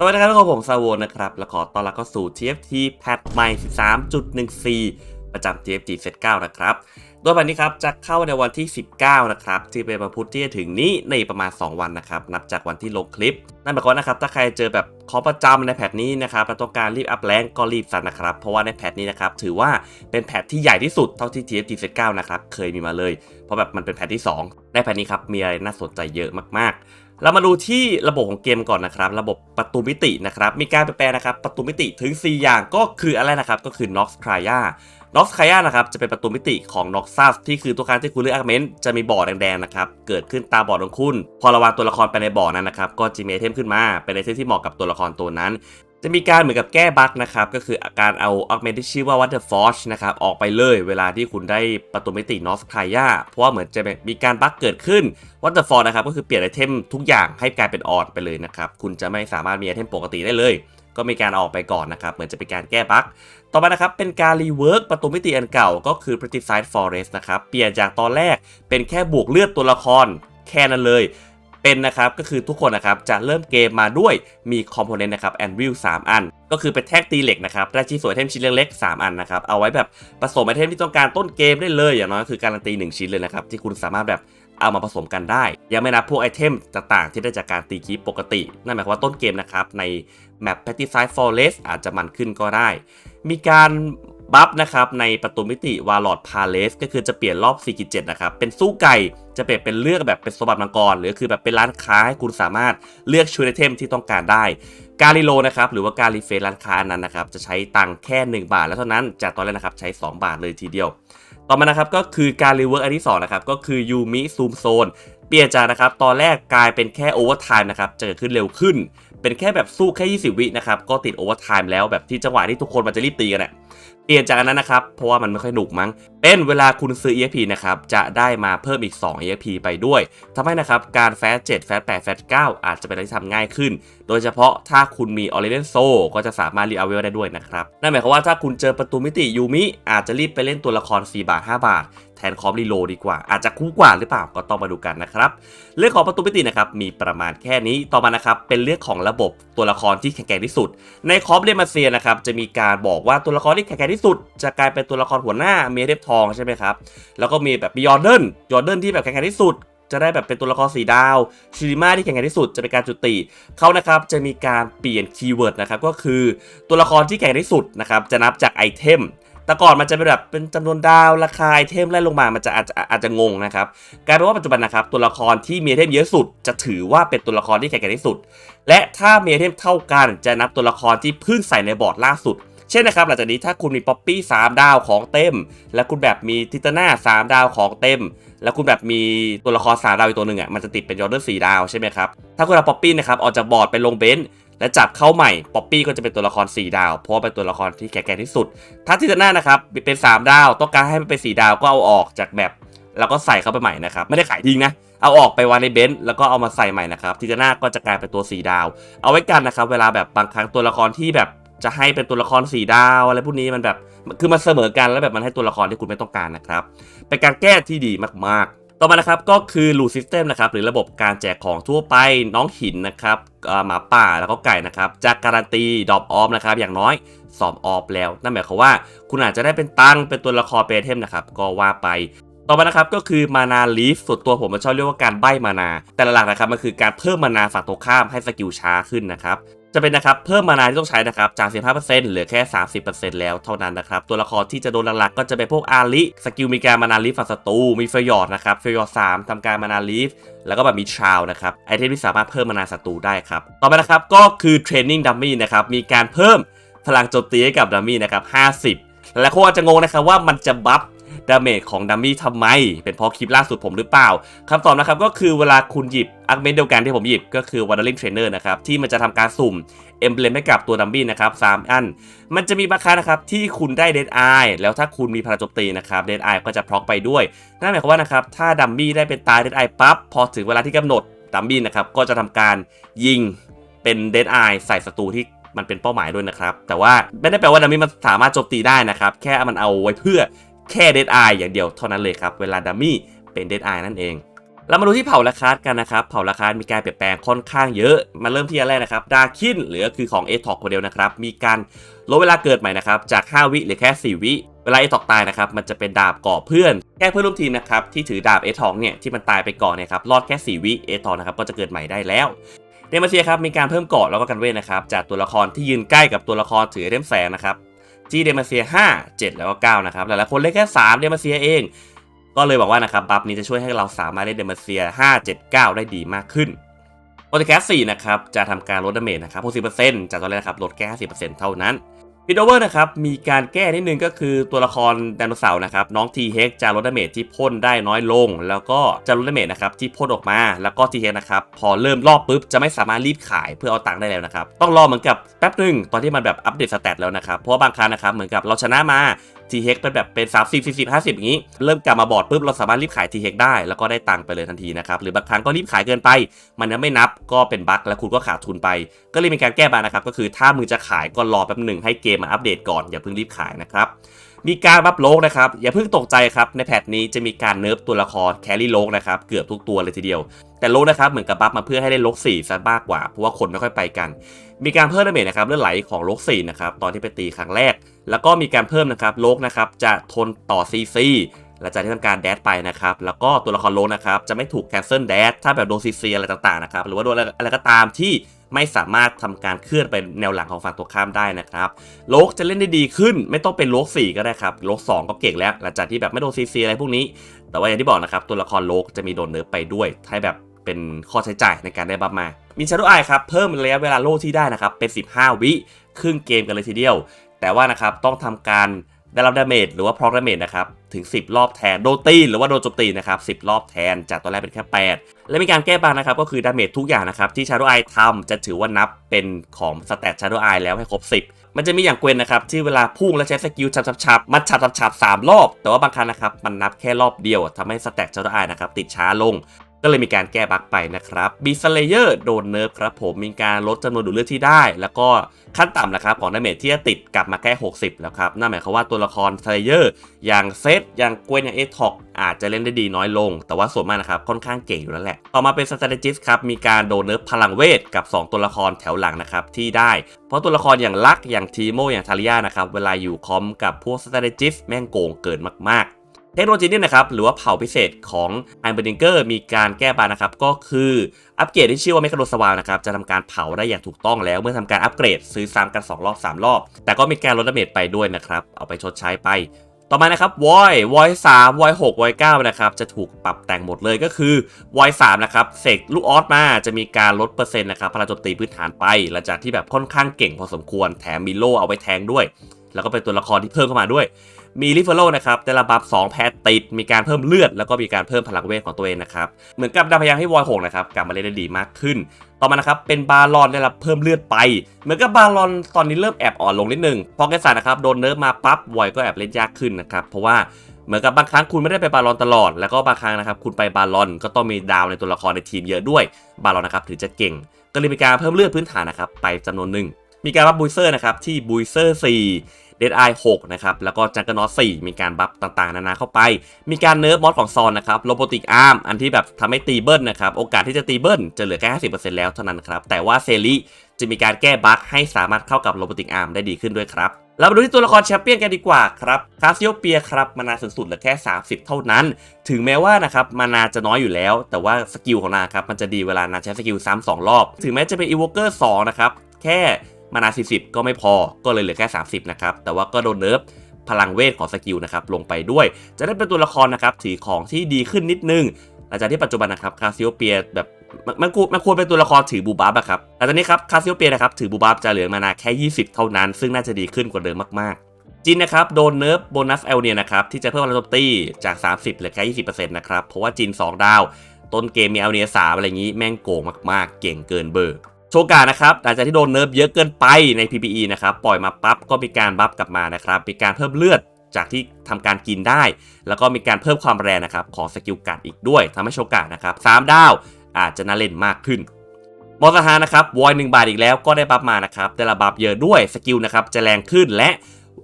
สวัสดีครับทุกคนผมซาโวนะครับ และขอต้อนรับเข้าสู่ TFT แพทใหม่ 13.14 ประจำ TFT Set 9 นะครับ โดยวันนี้ครับ จะเข้าในวันที่ 19 นะครับ ที่เป็นวันพุธที่จะถึงนี้ในประมาณ 2 วันนะครับ นับจากวันที่ลงคลิป นั่นหมายความว่านะครับ ถ้าใครเจอแบบขอประจำในแพทนี้นะครับและต้องการรีบอัพแรงก็รีบสั่นนะครับ เพราะว่าในแพทนี้นะครับ ถือว่าเป็นแพทที่ใหญ่ที่สุดเท่าที่ TFT Set 9 นะครับ เคยมีมาเลย เพราะแบบมันเป็นแพทที่ 2 ในแพทนี้ครับ มีอะไรน่าสนใจเยอะมากๆ เรามาดูที่ระบบของเกมก่อนนะครับ ระบบประตูมิตินะครับ มีการแปลนะครับประตูมิติถึง 4 อย่างก็คืออะไรนะครับ ก็คือ Nox c r y a Nox c r y a นะครับจะเป็นประตูมิติของ Noxus ที่คือตัวการที่คุณเลือกอาร์เมนต์จะมีบ่อแดงๆนะครับ เกิดขึ้นตาบ่อของคุณ พอระวางตัวละครไปในบ่อนั้นนะครับ ก็จะมีไอเทมขึ้นมา เป็นไอเทมที่เหมาะกับตัวละครตัวนั้น จะมีการเหมือนกับแก้บั๊กนะครับ ก็คือการเอาออกเมนที่ชื่อว่า Water Forge นะครับ ออกไปเลยเวลาที่คุณได้ประตูมิติ North k r y a เพราะว่าเหมือนจะมีการบั๊กเกิดขึ้น Water Forge นะครับ ก็คือเปลี่ยนไอเทมทุกอย่างให้กลายเป็นออนไปเลยนะครับ คุณจะไม่สามารถมีไอเทมปกติได้เลย ก็มีการอออกไปก่อนนะครับ เหมือนจะเป็นการแก้บั๊กต่อมานะครับ เป็นการรีเวิร์กประตูมิติอันเก่า ก็คือ Pretty Side Forest นะครับ เปลี่ยนจากตอนแรกเป็นแค่บวกเลือดตัวละครแค่นั้นเลย เป็นนะครับก็คือทุกคนนะครับจะเริ่มเกมมาด้วยมีคอมโพเนนต์นะครับแอนวิล3อัน ก็คือเป็นแท็กตีเหล็กนะครับได้ชิ้นส่วนไอเทมชิ้นเล็กๆ3อันนะครับเอาไว้แบบผสมไอเทมที่ต้องการต้นเกมได้เลยอย่างน้อยคือการันตี 1 ชิ้นเลยนะครับที่คุณสามารถแบบเอามาผสมกันได้ ยังไม่นับพวกไอเทมต่างๆ ที่ได้จากการตีคีปปกติ นั่นหมายความว่าต้นเกมนะครับในแมป p e t t y Side Forest อาจจะมันขึ้นก็ได้ มีการ บัฟนะครับในประตูมิติวาลอดพาเลสก็คือจะเปลี่ยนรอบ4.7นะครับ เป็นสู้ไก่จะเปลี่ยนเป็นเลือกแบบเป็นสมบัติมังกร หรือคือแบบเป็นร้านค้าให้คุณสามารถเลือกชุดไอเทมที่ต้องการได้ การรีโลนะครับหรือว่าการรีเฟรร้านค้านั้นนะครับจะใช้ตังค์แค่ 1 บาท แล้วเท่านั้นจากตอนแรกนะครับใช้ 2 บาทเลยทีเดียว ต่อมานะครับก็คือการรีเวิร์กอันที่2นะครับก็คือยูมิซูมโซนเปลี่ยนจากนะครับตอนแรกกลายเป็นแค่โอเวอร์ไทม์นะครับจะเกิดขึ้นเร็วขึ้น เป็นแค่แบบสู้แค่ 20 วินะครับก็ติดโอเวอร์ไทม์แล้วแบบที่จังหวะที่ทุกคนมันจะรีบตีกันอะ เปลี่ยนจากนั้นนะครับ เพราะว่ามันไม่ค่อยหนุกมั้ง เป็นเวลาคุณซื้อ EXP นะครับ จะได้มาเพิ่มอีก 2 EXP ไปด้วยทำให้นะครับ การแฟส7แฟส8แฟส9อาจจะเป็นอะไรที่ทำง่ายขึ้น โดยเฉพาะถ้าคุณมีออริเดนโซก็จะสามารถรีเอาเวลได้ด้วยนะครับ นั่นหมายความว่าถ้าคุณเจอประตูมิติยูมิอาจจะรีบไปเล่นตัวละคร 4 บาท 5 บาท แทนคอมรีโลดีกว่า อาจจะคุ้มกว่าหรือเปล่าก็ต้องมาดูกันนะครับ เรื่องของประตูมิตินะครับมีประมาณแค่นี้ต่อมานะครับเป็นเรื่องของระบบตัวละครที่แข็งแกร่งที่สุด ในคอมเรมาเซียนะครับจะมีการบอกว่าตัวละครที่แข็งแกร่งที่สุด จะกลายเป็นตัวละครหัวหน้าเมเทพทองใช่ไหมครับแล้วก็มีแบบยอร์เดนยอร์เดนที่แบบแข็งแกร่งที่สุดจะได้แบบเป็นตัวละครสีดาวชิริมาที่แข็งแกร่งที่สุดจะเป็นการจุติเขานะครับจะมีการเปลี่ยนคีย์เวิร์ดนะครับก็คือตัวละครที่แข็งแกร่งที่สุดนะครับจะนับจากไอเทม แต่ก่อนมันจะเป็นแบบเป็นจำนวนดาวราคาไอเทมไล่ลงมามันจะอาจจะอาจจะงงนะครับกลายเป็นว่าปัจจุบันนะครับตัวละครที่มีไอเทมเยอะสุด จะถือว่าเป็นตัวละครที่แข็งแกร่งที่สุด และถ้ามีไอเทมเท่ากันจะนับตัวละครที่เพิ่งใส่ในบอร์ดล่าสุดเช่นนะครับหลังจากนี้ถ้าคุณมีป๊อปปี้3ดาวของเต็ม และคุณแบบมีทิตาน่า3ดาวของเต็ม แล้วคุณแบบมีตัวละคร3ดาวอีกตัวหนึ่งอะมันจะติดเป็นยอร์เดอร์4ดาวใช่ไหมครับถ้าคุณเอาป๊อปปี้นะครับออกจากบอร์ดไปลงเบนซ์ และจับเข้าใหม่ป๊อปปี้ก็จะเป็นตัวละคร 4 ดาว เพราะเป็นตัวละครที่แข็งแกร่งที่สุดถ้าทิตาน่านะครับเป็น 3 ดาว ต้องการให้มันเป็น 4 ดาวก็เอาออกจากแมปแล้วก็ใส่เข้าไปใหม่นะครับ ไม่ได้ขายทิ้งนะ เอาออกไปวางในเบนซ์แล้วก็เอามาใส่ใหม่นะครับทิตาน่าก็จะกลายเป็นตัว 4 ดาว เอาไว้กันนะครับ เวลาแบบบางครั้งตัวละครที่แบบจะให้เป็นตัวละคร4ดาวอะไรพวกนี้มันแบบคือมันเสมอกันแล้วแบบมันให้ตัวละครที่คุณไม่ต้องการนะครับเป็นการแก้ที่ดีมากๆ ต่อมานะครับก็คือ loot system นะครับหรือระบบการแจกของทั่วไปน้องหินนะครับหมาป่าแล้วก็ไก่นะครับจะการันตีดรอปออฟนะครับอย่างน้อยสอบออฟแล้ว นั่นหมายความว่าคุณอาจจะได้เป็นตังเป็นตัวละครเปเทมนะครับก็ว่าไปต่อมานะครับก็คือมานาลีฟส่วนตัวผมมันชอบเรียกว่าการใบมานา แต่หลักๆนะครับมันคือการเพิ่มมานาฝั่งตรงข้ามให้สกิลช้าขึ้นนะครับ จะเป็นนะครับเพิ่มมานาที่ต้องใช้นะครับจาก 15%เหลือแค่ 30%แล้วเท่านั้นนะครับตัวละครที่จะโดนหลักๆก็จะเป็นพวกอาลิสกิลมีการมานาลีฟฝั่งศัตรูมีเฟยอร์ดนะครับเฟยอร์ด3ทำการมานาลีฟแล้วก็แบบมีชาวนะครับไอเทมที่สามารถเพิ่มมานาศัตรูได้ครับต่อไปนะครับก็คือเทรนนิ่งดัมมี่นะครับมีการเพิ่มพลังโจมตีให้กับดัมมี่นะครับ50 และคนอาจจะงงนะครับว่ามันจะบัฟ ดาเมจของดัมมี่ทำไม เป็นเพราะคลิปล่าสุดผมหรือเปล่าคำตอบนะครับก็คือเวลาคุณหยิบอาร์เมนเดียวกันที่ผมหยิบก็คือว a น d e r ลิงเทรนเนอร์นะครับที่มันจะทำการสุ่มเอ็มเบลมให้กับตัวดัมมี่นะครับสามอัน มันจะมีบางครั้งนะครับที่คุณได้เดดไอแล้วถ้าคุณมีพลังโจมตีนะครับเดดไอก็จะพร็อกไปด้วยนั่นหมายความว่านะครับถ้าดัมมี่ได้เป็นตายเดดไอปั๊บพอถึงเวลาที่กำหนดดัมมี่นะครับก็จะทำการยิงเป็นเดดไอใส่ศัตรูที่มันเป็นเป้าหมายด้วยนะครับ แต่ว่าไม่ได้แปลว่าดัมมี่มันสามารถโจมตีได้นะครับ แค่มันเอาไว้เพื่อ แค่เดดไออย่างเดียวเท่านั้นเลยครับ เวลาดัมมี่เป็นเดดไอนั่นเอง เรามาดูที่เผ่าราคากันนะครับ เผ่าราคามีการเปลี่ยนแปลงค่อนข้างเยอะ มาเริ่มที่อันแรกนะครับดาคินหรือคือของเอทอกคนเดียวนะครับ มีการลดเวลาเกิดใหม่นะครับ จาก 5 วิหรือแค่ 4 วิ เวลาเอทอกตายนะครับ มันจะเป็นดาบก่อเพื่อน แค่เพื่อนร่วมทีมนะครับ ที่ถือดาบเอทอกเนี่ย ที่มันตายไปก่อนเนี่ยครับ รอดแค่ 4 วิเอทอกนะครับ ก็จะเกิดใหม่ได้แล้วเดมาเซียครับ มีการเพิ่มเกาะแล้วก็กันเวทนะครับ จากตัวละครที่ยืนใกล้กับตัวละครถือไอเทมแสงนะครับ ที่เดมาเซีย5 7 แล้วก็ 9 นะครับ หลายๆคนเล่นแค่ 3 เดมาเซียเอง ก็เลยบอกว่านะครับบัฟนี้จะช่วยให้เราสามารถเล่นเดมาเซีย 5 7 9 ได้ดีมากขึ้นโปรติแคส4นะครับ จะทำการลดดาเมจนะครับ 60%จากตอนแรกนะครับ ลดแค่ 50%เท่านั้น พิดโอเวอร์นะครับมีการแก้นิดนึงก็คือตัวละครไดโนเสาร์นะครับน้องทีเฮกจะลดดาเมจที่พ่นได้น้อยลง แล้วก็จะลดดาเมจนะครับที่พ่นออกมาแล้วก็ทีเฮกนะครับพอเริ่มรอบปุ๊บจะไม่สามารถรีบขายเพื่อเอาตังค์ได้แล้วนะครับต้องรอเหมือนกับแป๊บหนึ่งตอนที่มันแบบอัปเดตสเตตแล้วนะครับเพราะว่าบางครั้งนะครับเหมือนกับเราชนะมาทีเฮกเป็นแบบเป็น30 40 50อย่างนี้ เริ่มกลับมาบอร์ดปุ๊บเราสามารถรีบขายทีเฮกได้แล้วก็ได้ตังค์ไปเลยทันทีนะครับหรือบางครั้งก็รีบขายเกินไป มันยังไม่นับก็เป็นบั๊กแล้วคุณก็ขาดทุนไป ก็เลยมีการแก้บานะครับก็คือถ้ามึงจะขายก็รอแป๊บหนึ่งให้เกมมาอัปเดตก่อนอย่าเพิ่งรีบขายนะครับมีการบัฟโลกนะครับ อย่าเพิ่งตกใจครับ ในแพทนี้จะมีการเนิร์ฟตัวละครแครี่โลกนะครับ เกือบทุกตัวเลยทีเดียว แต่โลกนะครับ เหมือนกับบัฟมาเพื่อให้ได้โลก4ซะมากกว่า เพราะว่าคนไม่ค่อยไปกัน มีการเพิ่มดาเมจนะครับเลือดไหลของโลก4นะครับ ตอนที่ไปตีครั้งแรก แล้วก็มีการเพิ่มนะครับโลกนะครับจะทนต่อ CC หลังจากที่ทำการแดดไปนะครับ แล้วก็ตัวละครโลกนะครับจะไม่ถูกแคนเซิลแดดถ้าแบบโดน CC อะไรต่างๆนะครับ หรือว่าโดนอะไรก็ตามที่ไม่สามารถทำการเคลื่อนไปแนวหลังของฝั่งตัวข้ามได้นะครับ โลกจะเล่นได้ดีขึ้น ไม่ต้องเป็นโลก4ก็ได้ครับ โลก2ก็เก่งแล้ว หลังจากที่แบบไม่โดน CC อะไรพวกนี้ แต่ว่าอย่างที่บอกนะครับ ตัวละครโลกจะมีโดนเนิร์ฟไปด้วย ให้แบบเป็นข้อใช้จ่ายในการได้บัฟมา มีชาร์ o ไอครับ เพิ่มระยะเวลาโล่ที่ได้นะครับ เป็น 15 วิ ครึ่งเกมกันเลยทีเดียว แต่ว่านะครับต้องทำการได้รับดาเมจหรือว่าพรอกดาเมจนะครับถึง 10 รอบแทนโดนตีหรือว่าโดนโจมตีนะครับ10 รอบแทน จากตอนแรกเป็นแค่ 8 และมีการแก้บางนะครับก็คือดาเมจทุกอย่างนะครับที่ชาร์ o ไอทำจะถือว่านับเป็นของสแตทชาร์ o ไอแล้วให้ครบ 10 มันจะมีอย่างเกวนนะครับที่เวลาพุ่งแล้วใช้สกิลฉับฉับฉับมันฉับฉับฉับสามรอบ แต่ว่าบางครั้งนะครับมันนับแค่รอบเดียวทำให้สแตทชาร์ o ไอนะครับติดช้าลง ก็เลยมีการแก้บั๊กไปนะครับบีสเลเยอร์โดนเนิร์ฟครับผมมีการลดจำนวนดูดเลือดที่ได้ แล้วก็ขั้นต่ำนะครับของดาเมจที่จะติดกลับมาแค่ 60 แล้วครับนั่นหมายความว่าตัวละครสเลเยอร์อย่างเซตอย่างกวนอย่างเอทอกอาจจะเล่นได้ดีน้อยลง แต่ว่าส่วนมากนะครับค่อนข้างเก่งอยู่แล้วแหละ ต่อมาเป็น strategist ครับมีการโดนเนิร์ฟพลังเวทกับ 2 ตัวละครแถวหลังนะครับที่ได้ เพราะตัวละครอย่างลักอย่างทีโมอย่างทาริยานะครับเวลาอยู่คอมกับพวก strategist แม่งโกงเกินมากๆ เทคโนโลยีนี่นะครับหรือว่าเผ่าพิเศษของไอเบอร์ดิงเกอร์มีการแก้บานนะครับก็คืออัปเกรดที่ชื่อว่าเมคาโดสวานะครับจะทำการเผาได้อย่างถูกต้องแล้ว เมื่อทำการอัปเกรดซื้อซ้ำกัน 2 รอบ 3 รอบ แต่ก็มีการลดดาเมจไปด้วยนะครับ เอาไปชดใช้ไป ต่อมานะครับวอยวอยสามวอยหกวอยเก้านะครับจะถูกปรับแต่งหมดเลยก็คือวอยสามนะครับเสกลูกออสมาจะมีการลดเปอร์เซ็นต์นะครับพลังโจมตีพื้นฐานไปหลังจากที่แบบค่อนข้างเก่งพอสมควรแถมมีโล่เอาไว้แทงด้วย แล้วก็เป็นตัวละครที่เพิ่มเข้ามาด้วย มีริฟเฟอร์โลนะครับได้รับบัฟ2แพทติด มีการเพิ่มเลือด แล้วก็มีการเพิ่มพลังเวทของตัวเองนะครับ เหมือนกับดาวพยายามให้วอยหกนะครับกลับมาเล่นได้ดีมากขึ้น ต่อมานะครับเป็นบาลอนได้รับเพิ่มเลือดไป เหมือนกับบาลอนตอนนี้เริ่มแอบอ่อนลงนิดนึงพอแกสานะครับโดนเนิร์ฟมาปั๊บวอยก็แอบเล่นยากขึ้นนะครับเพราะว่าเหมือนกับบางครั้งคุณไม่ได้ไปบาลอนตลอด แล้วก็บางครั้งนะครับคุณไปบาลอนก็ต้องมีดาวในตัวละครในทีมเยอะด้วย บาลอนนะครับถึงจะเก่ง ก็เลยมีการเพิ่มเลือดพื้นฐานนะครับไปจำนวนหนึ่งมีการบัฟบูเซอร์นะครับที่บูเซอร์4 เดดไอ6นะครับแล้วก็จังเกิลนอต4มีการบัฟต่างๆ นานาเข้าไป มีการเนิร์ฟมอสของซอนนะครับโรบอติกอาร์มอันที่แบบทำให้ตีเบิลนะครับโอกาสที่จะตีเบิลจะเหลือแค่50%แล้วเท่านั้นครับแต่ว่าเซรีจะมีการแก้บั๊กให้สามารถเข้ากับโรบอติกอาร์มได้ดีขึ้นด้วยครับเรามาดูที่ตัวละครแชมเปี้ยนกันดีกว่าครับคาซิโอเปียครับมานาสูงสุดเหลือแค่ 30 เท่านั้น ถึงแม้ว่านะครับมานาจะน้อยอยู่แล้ว แต่ว่าสกิลของนาครับมันจะดีเวลานาใช้สกิลซ้ำสองรอบ ถึงแม้จะเป็นอีโวเกอร์2นะครับแค่ มานา 40 ก็ไม่พอก็เลยเหลือแค่ 30 นะครับ แต่ว่าก็โดนเนิร์ฟพลังเวทของสกิลนะครับลงไปด้วย จะได้เป็นตัวละครนะครับถือของที่ดีขึ้นนิดนึงหลังจากที่ปัจจุบันนะครับคาซิโอเปียแบบมันควรมันควรเป็นตัวละครถือบูบัฟอะครับแต่ตอนนี้ครับคาซิโอเปียนะครับถือบูบัฟจะเหลือมานาแค่ 20 เท่านั้น ซึ่งน่าจะดีขึ้นกว่าเดิมมากๆ จินนะครับโดนเนิร์ฟโบนัสเอลเนียนะครับที่จะเพิ่มพลังโจมตีจาก 30เหลือแค่20%นะครับเพราะว่าจิน 2 ดาว ต้นเกมมีเอลเนียสามอะไรอย่างนี้แม่งโกงมากๆ เก่งเกินเบอร์ โชกานะครับหลังจากที่โดนเนิร์ฟเยอะเกินไปใน PPE นะครับ ปล่อยมาปั๊บก็มีการบัฟกลับมานะครับมีการเพิ่มเลือดจากที่ทำการกินได้ แล้วก็มีการเพิ่มความแรงนะครับของสกิลการ์ดอีกด้วยทำให้โชกานะครับสามดาวอาจจะน่าเล่นมากขึ้นมอสฮานะครับวอยหนึ่งบาทอีกแล้วก็ได้บัฟมานะครับได้ระบบัฟเยอะด้วยสกิลนะครับจะแรงขึ้นและ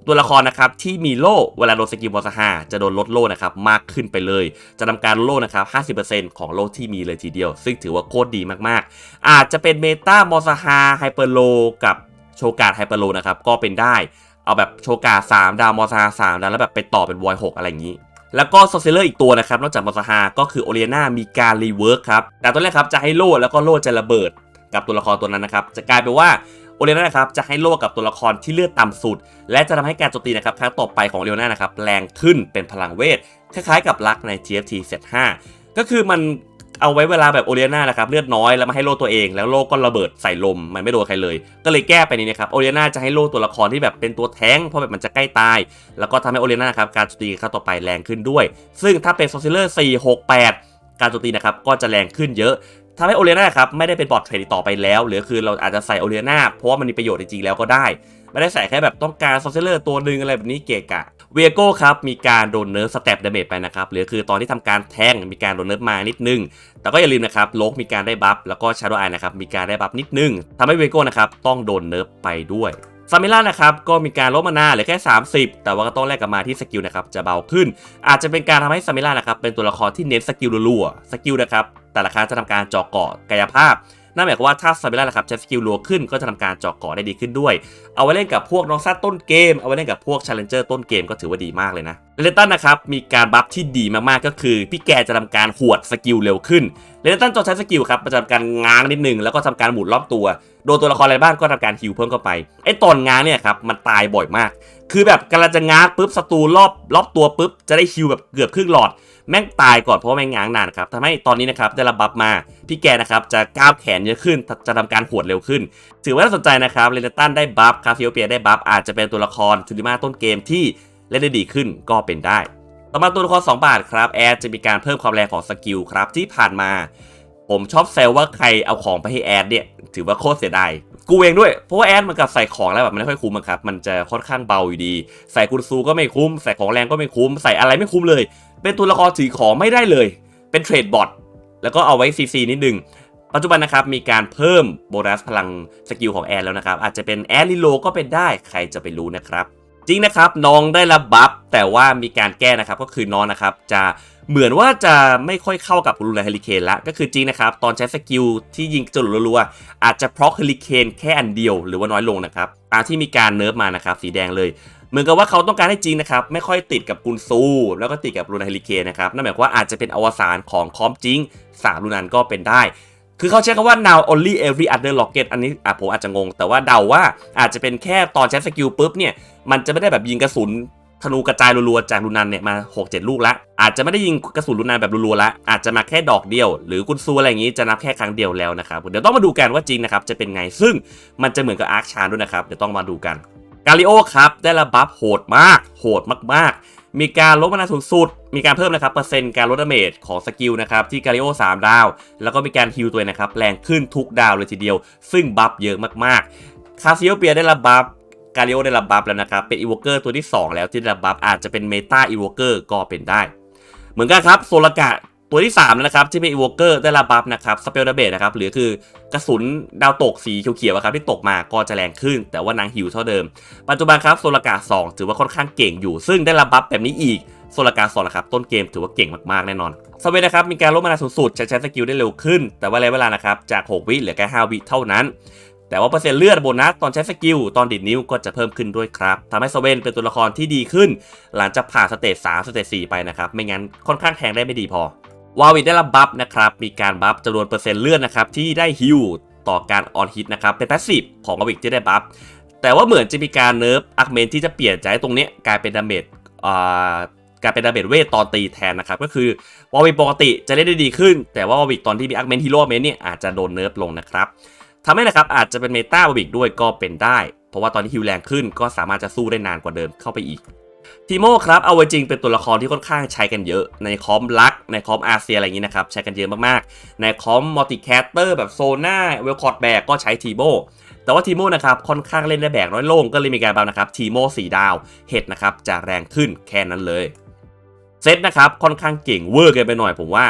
ตัวละครนะครับที่มีโล่เวลาโดนสกิลมอสฮาจะโดนลดโล่นะครับมากขึ้นไปเลย จะทำการโล่นะครับ 50%ของโล่ที่มีเลยทีเดียว ซึ่งถือว่าโคตรดีมากๆ อาจจะเป็นเมตามอสฮาไฮเปอร์โลกับโชกาไฮเปอร์โลนะครับก็เป็นได้ เอาแบบโชกา 3 ดาวมอสฮา3ดาวแล้วแบบไปต่อเป็นวอย6อะไรอย่างนี้แล้วก็โซเซเลอร์อีกตัวนะครับ นอกจากมอสฮาก็คือโอเลียนามีการรีเวิร์คครับแต่ตัวแรกครับจะให้โล่แล้วก็โล่จะระเบิดกับตัวละครตัวนั้นนะครับ จะกลายเป็นว่า โอเลียนานะครับจะให้โล่กับตัวละครที่เลือดต่ำสุด และจะทำให้การโจมตีนะครับครั้งต่อไปของโอเลียนานะครับแรงขึ้นเป็นพลังเวทคล้ายๆกับลักใน TFT เซต5ก็คือมันเอาไว้เวลาแบบโอเลียนานะครับเลือดน้อยแล้วมาให้โล่ตัวเอง แล้วโล่ก็ระเบิดใส่ลมมันไม่โดนใครเลย ก็เลยแก้ไปนี้นะครับโอเลียนาจะให้โล่ตัวละครที่แบบเป็นตัวแท้งเพราะแบบมันจะใกล้ตาย แล้วก็ทำให้โอเลียนาครับการโจมตีครั้งต่อไปแรงขึ้นด้วย ซึ่งถ้าเป็นโซซิเลอร์4 6 8 การโจมตีนะครับก็จะแรงขึ้นเยอะ ทำให้โอเลียนาครับไม่ได้เป็นบอทเทรดต่อไปแล้วหรือคือเราอาจจะใส่โอเลียนาเพราะว่ามันมีประโยชน์จริงๆแล้วก็ได้ ไม่ได้ใส่แค่แบบต้องการโซเซเลอร์ตัวหนึ่งอะไรแบบนี้เกะกะเวียโก้ครับมีการโดนเนิร์ฟสเต็ปดาเมจไปนะครับหรือคือตอนที่ทำการแทงมีการโดนเนิร์ฟมานิดนึง แต่ก็อย่าลืมนะครับโลกมีการได้บัฟแล้วก็ชาร์โดไอนะครับมีการได้บัฟนิดนึงทำให้เวโก้นะครับต้องโดนเนิร์ฟไปด้วย ซามิล่านะครับก็มีการลดมานาเหลือแค่ 30 แต่ว่าก็ต้องแลกกับมาที่สกิลนะครับจะเบาขึ้น อาจจะเป็นการทำให้ซามิล่านะครับเป็นตัวละครที่เน้นสกิลรัวๆสกิลนะครับแต่ละครั้งจะทำการเจาะเกาะกายภาพนั่นหมายความว่าถ้าซามิล่านะครับใช้สกิลรัวขึ้นก็จะทำการเจาะเกาะได้ดีขึ้นด้วย เอาไว้เล่นกับพวกน้องซัดต้นเกม เอาไว้เล่นกับพวกชาเลนเจอร์ต้นเกมก็ถือว่าดีมากเลยนะ เลนตันนะครับมีการบัฟที่ดีมากๆก็คือ พี่แกจะทำการหวดสกิลเร็วขึ้นเลนตันจะใช้สกิลครับประจำการง้างนิดนึงแล้วก็ทำการหมุนรอบตัว โดนตัวละครอะไรบ้างก็ทำการฮิวเพิ่มเข้าไปไอ้ตอนง้างเนี่ยครับมันตายบ่อยมาก คือแบบกำลังจะง้างปุ๊บศัตรูรอบรอบตัวปุ๊บจะได้ฮิวแบบเกือบครึ่งหลอดแม่งตายก่อนเพราะว่าแม่งง้างนานครับทำให้ตอนนี้นะครับได้รับบัฟมา พี่แกนะครับจะก้าวแขนเยอะขึ้น จะทำการหวดเร็วขึ้น ถือว่าน่าสนใจนะครับเรนตันได้บัฟคาฟิโอเปียได้บัฟอาจจะเป็นตัวละครทูริมาต้นเกมที่ เล่นได้ดีขึ้นก็เป็นได้ ต่อมาตัวละคร2บาทครับแอดจะมีการเพิ่มความแรงของสกิลครับที่ผ่านมา ผมชอบแซวว่าใครเอาของไปให้แอดเนี่ยถือว่าโคตรเสียดายกูเองด้วย เพราะว่าแอดมันกับใส่ของแล้วแบบมันไม่ค่อยคุ้มครับ มันจะค่อนข้างเบาอยู่ดี ใส่กุนซูก็ไม่คุ้ม ใส่ของแรงก็ไม่คุ้ม ใส่อะไรไม่คุ้มเลย เป็นตัวละครถือของไม่ได้เลย เป็นเทรดบอท แล้วก็เอาไว้ซีซีนิดนึง ปัจจุบันนะครับมีการเพิ่มโบนัสพลังสกิลของแอร์แล้วนะครับ อาจจะเป็นแอร์ลิโลก็เป็นได้ ใครจะไปรู้นะครับ จริงนะครับน้องได้รับบัฟแต่ว่ามีการแก้นะครับก็คือน้องนะครับจะเหมือนว่าจะไม่ค่อยเข้ากับรูนเฮลิเคนละก็คือจริงนะครับตอนใช้สกิลที่ยิงจรวดรัวๆอาจจะเพราะเฮลิเคนแค่อันเดียวหรือว่าน้อยลงนะครับตามที่มีการเนิร์ฟมานะครับสีแดงเลยเหมือนกับว่าเขาต้องการให้จริงนะครับไม่ค่อยติดกับกุนซู แล้วก็ติดกับรูนาเฮลิเคนนะครับนั่นหมายความว่าอาจจะเป็นอวสานของคอมจริงสามรูนันก็เป็นได้ คือเขาใช้คำว่า now only every other rocket อันนี้อะผมอาจจะงง แต่ว่าเดาว่าอาจจะเป็นแค่ตอนใช้สกิลปุ๊บเนี่ย มันจะไม่ได้แบบยิงกระสุนธนูกระจายรัวๆจากรูนันเนี่ยมา 6-7 ลูกละอาจจะไม่ได้ยิงกระสุนรูนันแบบรัวๆละอาจจะมาแค่ดอกเดียว หรือกุนซูอะไรอย่างงี้จะนับแค่ครั้งเดียวแล้วนะครับ เดี๋ยวต้องมาดูกันว่าจริงนะครับจะเป็นไงซึ่งมันจะเหมือนกับอาร์คชานด้วยนะครับเดี๋ยวต้องมาดูกันกาลิโอครับได้รับบัฟโหดมาก โหดมากๆ มีการลดมานาสูงสุด มีการเพิ่มนะครับเปอร์เซ็นต์การลดดาเมจของสกิลนะครับที่กาลิโอ3 ดาว แล้วก็มีการฮิลตัวนะครับแรงขึ้นทุกดาวเลยทีเดียว ซึ่งบัฟเยอะมากๆ คาซิโอเปียได้รับบัฟกาลิโอได้รับบัฟแล้วนะครับเป็นอีวอเกอร์ตัวที่ 2 แล้วที่ได้รับบัฟอาจจะเป็นเมตาอีวอเกอร์ก็เป็นได้ เหมือนกันครับโซลกะ ตัวที่3นะครับที่เป็นอีโวเกอร์ได้รับบัฟนะครับสเปลดาเบตนะครับหรือคือกระสุนดาวตกสีเขียวๆอะครับที่ตกมาก็จะแรงขึ้น แต่ว่านางหิวเท่าเดิม ปัจจุบันครับโซลกะ2ถือว่าค่อนข้างเก่งอยู่ ซึ่งได้รับบัฟแบบนี้อีกโซลกา2นะครับต้นเกมถือว่าเก่งมากๆแน่นอนสเวนนะครับมีการลดมานาสูงสุดใช้ใช้สกิลได้เร็วขึ้น แต่ว่าระยะเวลานะครับจาก 6 วิเหลือแค่ 5 วิเท่านั้น แต่ว่าเปอร์เซ็นต์เลือดโบนัสตอนใช้สกิลตอนดิดนิ้วก็จะเพิ่มขึ้นด้วยครับทำให้สเวนเป็นตัวละครที่ดีขึ้น หลังจากผ่านสเตจ3สเตจ4ไปนะครับไม่งั้นค่อนข้างแทงได้ไม่ดีพอ วาวิดได้รับบัฟนะครับ มีการบัฟจำนวนเปอร์เซ็นต์เลือดนะครับที่ได้ฮิวต่อการออนฮิตนะครับ เป็นแพสซีฟของวาวิกที่ได้บัฟ แต่ว่าเหมือนจะมีการเนิร์ฟอาร์เมนที่จะเปลี่ยนจากตรงนี้กลายเป็นดาเมจอ่ากลายเป็นดาเมจเวทตอนตีแทนนะครับ ก็คือวาวิกปกติจะเล่นได้ดีขึ้น แต่ว่าวาวิกตอนที่มีอาร์เมนฮีโร่เมนเนี่ยอาจจะโดนเนิร์ฟลงนะครับทำให้นะครับอาจจะเป็นเมตาบวิกด้วยก็เป็นได้ เพราะว่าตอนที่ฮิวแรงขึ้นก็สามารถจะสู้ได้นานกว่าเดิมเข้าไปอีก ทีโมครับเอาไว้จริงเป็นตัวละครที่ค่อนข้างใช้กันเยอะ ในคอมลัก ในคอมอาเซียอะไรอย่างนี้นะครับ ใช้กันเยอะมากๆ ในคอมมัลติแคสเตอร์แบบโซน่าเวลคอร์ดแบกก็ใช้ทีโมแต่ว่าทีโมนะครับค่อนข้างเล่นได้แบกน้อยลงก็เลยมีการบัฟนะครับทีโมสีดาวเห็ดนะครับจะแรงขึ้นแค่นั้นเลยเซตนะครับค่อนข้างเก่งเวอร์เกินไปหน่อยผมว่า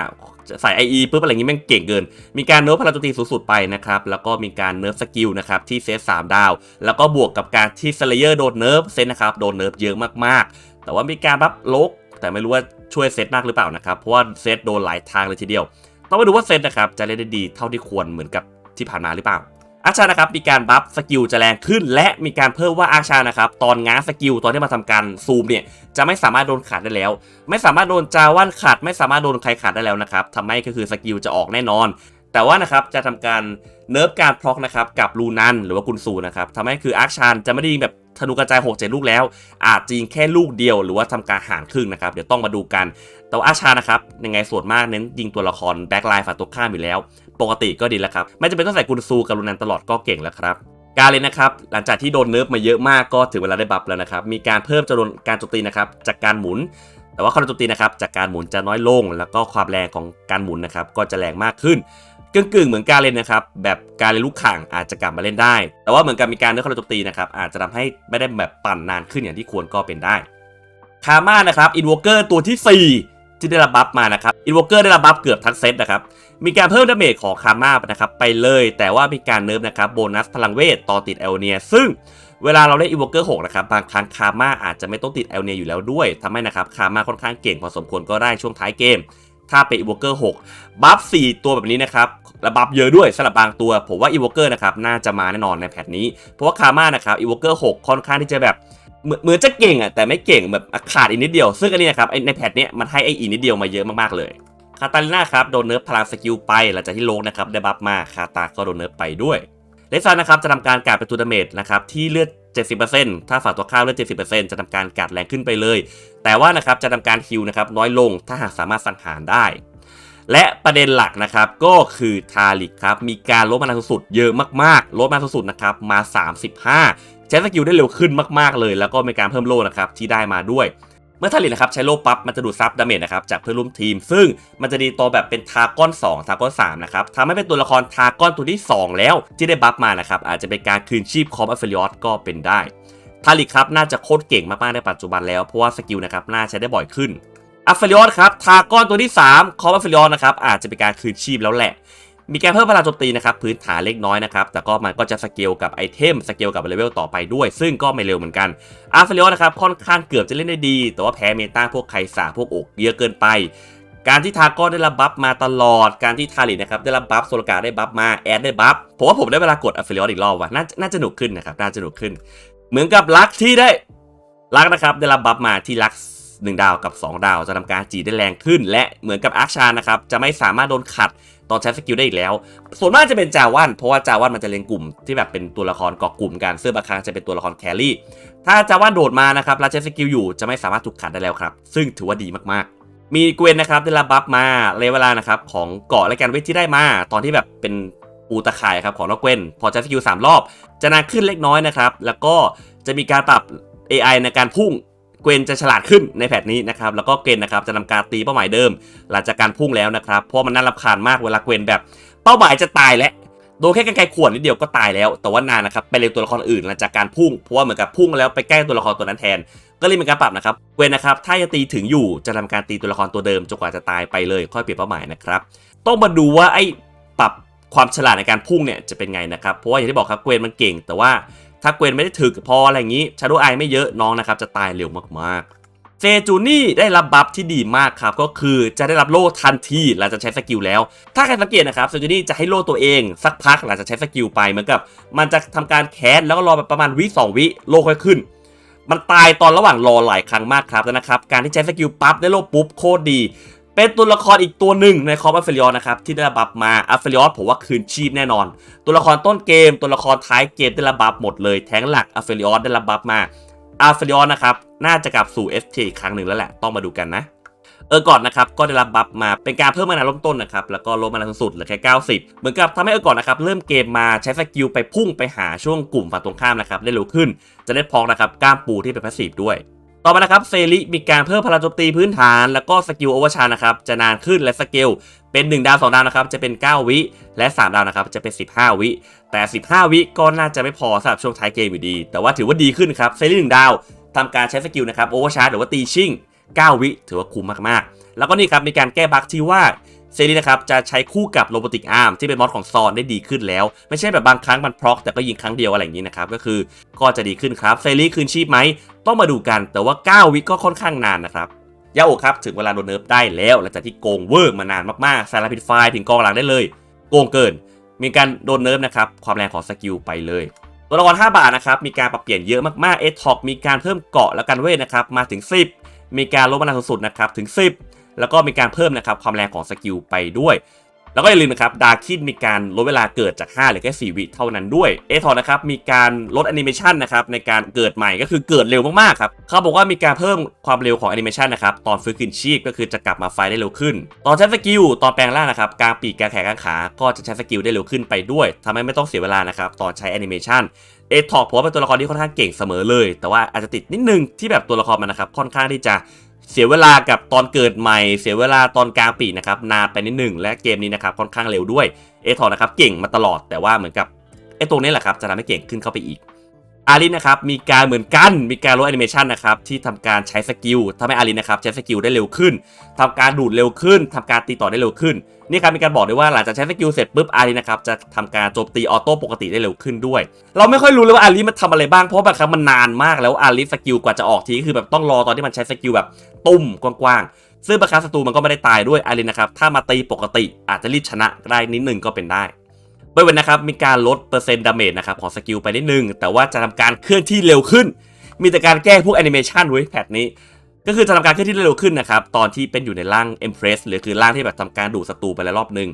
ใส่ IE ปุ๊บอะไรเงี้แม่งเก่งเกิน มีการเนิร์ฟพลังโจมตีสูงสุดไปนะครับ แล้วก็มีการเนิร์ฟสกิลนะครับที่เซต3ดาว แล้วก็บวกกับการที่สเลเยอร์โดนเนิร์ฟเซตนะครับโดนเนิร์ฟเยอะมากๆ แต่ว่ามีการบัฟโลกแต่ไม่รู้ว่าช่วยเซตมากหรือเปล่านะครับ เพราะว่าเซตโดนหลายทางเลยทีเดียว ต้องมาดูว่าเซตนะครับจะเล่นได้ดีเท่าที่ควรเหมือนกับที่ผ่านมาหรือเปล่า อาชานะครับมีการบัฟสกิลจะแรงขึ้น และมีการเพิ่มว่าอาชานะครับตอนง้างสกิลตอนที่มาทำการซูมเนี่ยจะไม่สามารถโดนขาดได้แล้ว ไม่สามารถโดนจาวันขาด ไม่สามารถโดนใครขาดได้แล้วนะครับทำให้ก็คือสกิลจะออกแน่นอน แต่ว่านะครับจะทำการเนิร์ฟการพล็อกนะครับกับลูนันหรือว่ากุนซูนะครับทำให้คืออาร์ชานจะไม่ได้ยิงแบบธนูกระจาย6 7ลูกแล้ว อาจจะยิงแค่ลูกเดียวหรือว่าทำการหารครึ่งนะครับเดี๋ยวต้องมาดูกันแต่ว่าอาชานะครับยังไงส่วนมากเน้นยิงตัวละครแบ็คไลน์ฝ่ายตรงข้ามอยู่แล้ว ปกติก็ดีแล้วครับ ไม่จำเป็นต้องใส่กุนซูกับลูนันตลอดก็เก่งแล้วครับกาเลยนะครับหลังจากที่โดนเนิร์ฟมาเยอะมากก็ถึงเวลาได้บัฟแล้วนะครับมีการเพิ่มจำนวนการโจมตีนะครับจากการหมุน แต่ว่าความโจมตีนะครับจากการหมุนจะน้อยลง แล้วก็ความแรงของการหมุนนะครับก็จะแรงมากขึ้นกึ่งกึ่งๆเหมือนการเล่นนะครับแบบการเล่นลูกข่างอาจจะกลับมาเล่นได้ แต่ว่าเหมือนกับมีการเนื้อควาโจมตีนะครับอาจจะทำให้ไม่ได้แบบปั่นนานขึ้นอย่างที่ควรก็เป็นได้คาม่านะครับอินวอเกอร์ตัวที่ 4 ที่ได้รับบัฟมานะครับอินวอเกอร์ได้รับบัฟเกือบทั้งเซตนะครับ มีการเพิ่มดาเมจของคาม่านะครับไปเลย แต่ว่ามีการเนิร์ฟนะครับโบนัสพลังเวทต่อติดเอลเนีย ซึ่งเวลาเราเล่นอินวอเกอร์6นะครับบางครั้งคาม่าอาจจะไม่ต้องติดเอลเนียอยู่แล้วด้วยทำให้นะครับคาม่าค่อนข้างเก่งพอสมควรก็ได้ช่วงท้ายเกม ถ้าเป็นอินวอเกอร์6บัฟ4ตัวแบบนี้นะครับและบัฟเยอะด้วยสำหรับบางตัว ผมว่าอินวอเกอร์นะครับน่าจะมาแน่นอนในแพทนี้ เพราะว่าคาม่านะครับอินวอเกอร์6ค่อนข้างที่จะแบบเหมือนจะเก่งอะแต่ไม่เก่งแบบขาดอีกนิดเดียว ซึ่งอันนี้นะครับในแพทเนี้ยมันให้ไอ้อีนิดเดียวมาเยอะมากๆเลย คาตาลิน่าครับโดนเนิร์ฟพลังสกิลไปหลังจากที่โลกนะครับได้บัฟมาคาตาก็โดนเนิร์ฟไปด้วยเลซันนะครับจะทำการการเป็นตัวดาเมจนะครับที่เลือด70%ถ้าฝั่งตัวข้ามเลือด70%จะทำการกัดแรงขึ้นไปเลย แต่ว่านะครับจะทำการฮิวนะครับน้อยลงถ้าหากสามารถสังหารได้ และประเด็นหลักนะครับก็คือทาริกครับมีการลดมานาสุดเยอะมากๆลดมาสุดๆนะครับมา 35 ใช้สกิลได้เร็วขึ้นมากๆเลย แล้วก็มีการเพิ่มโล่นะครับที่ได้มาด้วย เมื่อทาริกนะครับใช้โล่ปั๊บมันจะดูดซับดาเมจนะครับจากเพื่อนร่วมทีม ซึ่งมันจะดีต่อแบบเป็นทาก้อน2ทาก้อน3นะครับทำให้เป็นตัวละครทาก้อนตัวที่ 2 แล้วที่ได้บัฟมานะครับอาจจะเป็นการคืนชีพคอมอัฟเฟลิออสก็เป็นได้ทาริกครับน่าจะโคตรเก่งมากๆในปัจจุบันแล้วเพราะว่าสกิลนะครับน่าใช้ได้บ่อยขึ้นอัฟเฟลิออสครับทาก้อนตัวที่3คอมอัฟเฟลิออสนะครับอาจจะเป็นการคืนชีพแล้วแหละ มีการเพิ่มพลังโจมตีนะครับพื้นฐานเล็กน้อยนะครับแต่ก็มันก็จะสเกลกับไอเทมสเกลกับเลเวลต่อไปด้วย ซึ่งก็ไม่เร็วเหมือนกันอาร์เฟลิออนะครับค่อนข้างเกือบจะเล่นได้ดี แต่ว่าแพ้เมตาพวกไคสาพวกอกเยอะเกินไปการที่ทาก้อนได้รับบัฟมาตลอด การที่ทารินะครับได้รับบัฟโซลกาได้บัฟมาแอดได้บัฟ ผมว่าผมได้เวลากดอัฟเฟลิออสอีกรอบว่ะน่าน่าจะหนุกขึ้นนะครับ น่าจะหนุกขึ้น เหมือนกับลักที่ได้ลักนะครับได้รับบัฟมาที่ลักหนึ่งดาวกับ 2 ดาว จะทำการจีได้แรงขึ้น และเหมือนกับอาร์ชานะครับจะไม่สามารถโดนขัด ตอนใช้สกิลได้อีกแล้ว ส่วนมากจะเป็นจาวันเพราะว่าจาวันมันจะเล่นกลุ่มที่แบบเป็นตัวละครเกาะกลุ่มกันซึ่งบางครั้งจะเป็นตัวละครแครี่ถ้าจาวันโดดมานะครับแล้วใช้สกิลอยู่จะไม่สามารถถูกขัดได้แล้วครับ ซึ่งถือว่าดีมากๆ มีเกวนนะครับได้รับบัฟมาเลเวลานะครับของเกาะและการเวทที่ได้มาตอนที่แบบเป็นปูตะข่ายครับของนกเกวนพอใช้สกิลสามรอบ จะนานขึ้นเล็กน้อยนะครับแล้วก็จะมีการปรับ AI ในการพุ่ง เกวนจะฉลาดขึ้นในแพทนี้นะครับแล้วก็เกวนนะครับจะทำการตีเป้าหมายเดิม หลังจากการพุ่งแล้วนะครับเพราะมันน่ารำคาญมากเวลาเกวนแบบ เป้าหมายจะตายแล้วโดนแค่กันไกลขวดนิดเดียวก็ตายแล้ว แต่ว่านานนะครับไปเล็งตัวละครอื่นหลังจากการพุ่งเพราะว่าเหมือนกับพุ่งแล้วไปแกล้งตัวละครตัวนั้นแทน ก็เลยมีการปรับนะครับเกวนนะครับถ้าจะตีถึงอยู่จะทำการตีตัวละครตัวเดิมจนกว่าจะตายไปเลยค่อยเปลี่ยนเป้าหมายนะครับต้องมาดูว่าไอ้ปรับความฉลาดในการพุ่งเนี่ยจะเป็นไงนะครับเพราะว่าอย่างที่บอกครับเกวนมันเก่ง แต่ว่า ถ้าเกวนไม่ได้ถึกพออะไรอย่างนี้ชาโดไอไม่เยอะน้องนะครับจะตายเร็วมากๆเซจูนี่ได้รับบัฟที่ดีมากครับก็คือจะได้รับโล่ทันทีหลังจากใช้สกิลแล้ว ถ้าใครสังเกตนะครับเซจูนี่จะให้โล่ตัวเองสักพักหลังจากใช้สกิลไปเหมือนกับมันจะทำการแคสแล้วก็รอแบบประมาณวิสองวิโล่ค่อยขึ้นมันตายตอนระหว่างรอหลายครั้งมากครับนะครับ การที่ใช้สกิลปั๊บได้โล่ปุ๊บโคตรดี เป็นตัวละครอีกตัวหนึ่งในคอมอัฟเฟลิออสนะครับที่ได้รับบัฟมาอัฟเฟลิออสผมว่าคืนชีพแน่นอน ตัวละครต้นเกม ตัวละครท้ายเกมได้รับบัฟหมดเลยแทงหลักอัฟเฟลิออสได้รับบัฟมาอัฟเฟลิออสนะครับน่าจะกลับสู่ FT อีกครั้งหนึ่งแล้วแหละต้องมาดูกันนะเออก่อนนะครับก็ได้รับบัฟมาเป็นการเพิ่มมานาล้มต้นนะครับแล้วก็ลดมานาสูงสุดเหลือแค่ 90 เหมือนกับทำให้เออก่อนนะครับเริ่มเกมมาใช้สกิลไปพุ่งไปหาช่วงกลุ่มฝั่งตรงข้ามนะครับได้เร็วขึ้น จะได้พองนะครับก้ามปูที่เป็นพาสซีฟด้วย ต่อมานะครับเซริมีการเพิ่มพลังโจมตีพื้นฐาน แล้วก็สกิลโอเวอร์ชาร์นะครับจะนานขึ้นและสกิลเป็น 1 ดาว 2 ดาวนะครับจะเป็น 9 วิ และ 3 ดาวนะครับจะเป็น 15 วิ แต่ 15 วิก็น่าจะไม่พอสำหรับช่วงท้ายเกมอยู่ดี แต่ว่าถือว่าดีขึ้นครับเซริ1ดาวทำการใช้สกิลนะครับโอเวอร์ชาร์หรือว่าตีชิ่ง 9 วิ ถือว่าคุ้มมากๆ แล้วก็นี่ครับมีการแก้บั๊กที่ว่า เซรีนะครับจะใช้คู่กับโรบอติกอาร์มที่เป็นมอดของซอนได้ดีขึ้นแล้ว ไม่ใช่แบบบางครั้งมันพร็อกแต่ก็ยิงครั้งเดียวอะไรอย่างนี้นะครับก็คือก็จะดีขึ้นครับเซรีคืนชีพไหมต้องมาดูกันแต่ว่า 9 วิก็ค่อนข้างนานนะครับยาโอครับถึงเวลาโดนเนิร์ฟได้แล้วหลังจากที่โกงเวอร์มานานมากๆสารพิดไฟถึงกองหลังได้เลย โกงเกิน มีการโดนเนิร์ฟนะครับความแรงของสกิลไปเลยตัวละคร5บาทนะครับมีการปรับเปลี่ยนเยอะมากๆเอท็อกมีการเพิ่มเกาะและการเวทนะครับมาถึง 10 มีการลดพลังสูงสุดนะครับถึง 10 แล้วก็มีการเพิ่มนะครับความแรงของสกิลไปด้วย แล้วก็อย่าลืมนะครับดาคินมีการลดเวลาเกิดจาก5เหรือแค่4วิเท่านั้นด้วยเอทอนะครับมีการลดแอนิเมชันนะครับในการเกิดใหม่ก็คือเกิดเร็วมากๆครับเขาบอกว่ามีการเพิ่มความเร็วของแอนิเมชันนะครับตอนฟื้นคืนชีพก็คือจะกลับมาไฟได้เร็วขึ้น ตอนใช้สกิลตอนแปลงร่างนะครับกางปีกกางแขนกางขา ก็จะใช้สกิลได้เร็วขึ้นไปด้วยทำให้ไม่ต้องเสียเวลานะครับตอนใช้แอนิเมชันเอทอกผมว่าเป็นตัวละครที่ค่อนข้างเก่งเสมอเลย แต่ว่าอาจจะติดนิดนึงที่แบบตัวละครมันนะครับค่อนข้างที่จะ เสียเวลากับตอนเกิดใหม่ เสียเวลาตอนกลางปีนะครับนานไปนิดหนึ่งและเกมนี้นะครับค่อนข้างเร็วด้วยเอทอนนะครับเก่งมาตลอดแต่ว่าเหมือนกับไอตัวนี้แหละครับจะทำให้เก่งขึ้นเข้าไปอีก อารินนะครับมีการเหมือนกันมีการลดแอนิเมชันนะครับที่ทำการใช้สกิลทำให้อารินนะครับใช้สกิลได้เร็วขึ้นทำการดูดเร็วขึ้นทำการตีต่อได้เร็วขึ้นนี่ครับมีการบอกด้วยว่าหลังจากใช้สกิลเสร็จปุ๊บอารีนะครับจะทำการโจมตีออโต้ปกติได้เร็วขึ้นด้วย เราไม่ค่อยรู้เลยว่าอารีมันทำอะไรบ้างเพราะบางครั้งมันนานมากแล้วอารีสกิลกว่าจะออกทีก็คือแบบต้องรอตอนที่มันใช้สกิลแบบตุ้มกว้างๆซึ่งบางครั้งศัตรูมันก็ไม่ได้ตายด้วยอารีนะครับถ้ามาตีปกติอาจจะรีบชนะได้นิดนึงก็เป็นได้ เบเวนนะครับมีการลดเปอร์เซ็นต์ดาเมจนะครับของสกิลไปนิดนึง แต่ว่าจะทำการเคลื่อนที่เร็วขึ้น มีแต่การแก้พวกแอนิเมชันไว้ยแพทนี้ ก็คือจะทำการเคลื่อนที่ได้เร็วขึ้นนะครับตอนที่เป็นอยู่ในร่าง Empress หรือคือร่างที่แบบทำการดูดศัตรูไปแล้วรอบหนึ่ง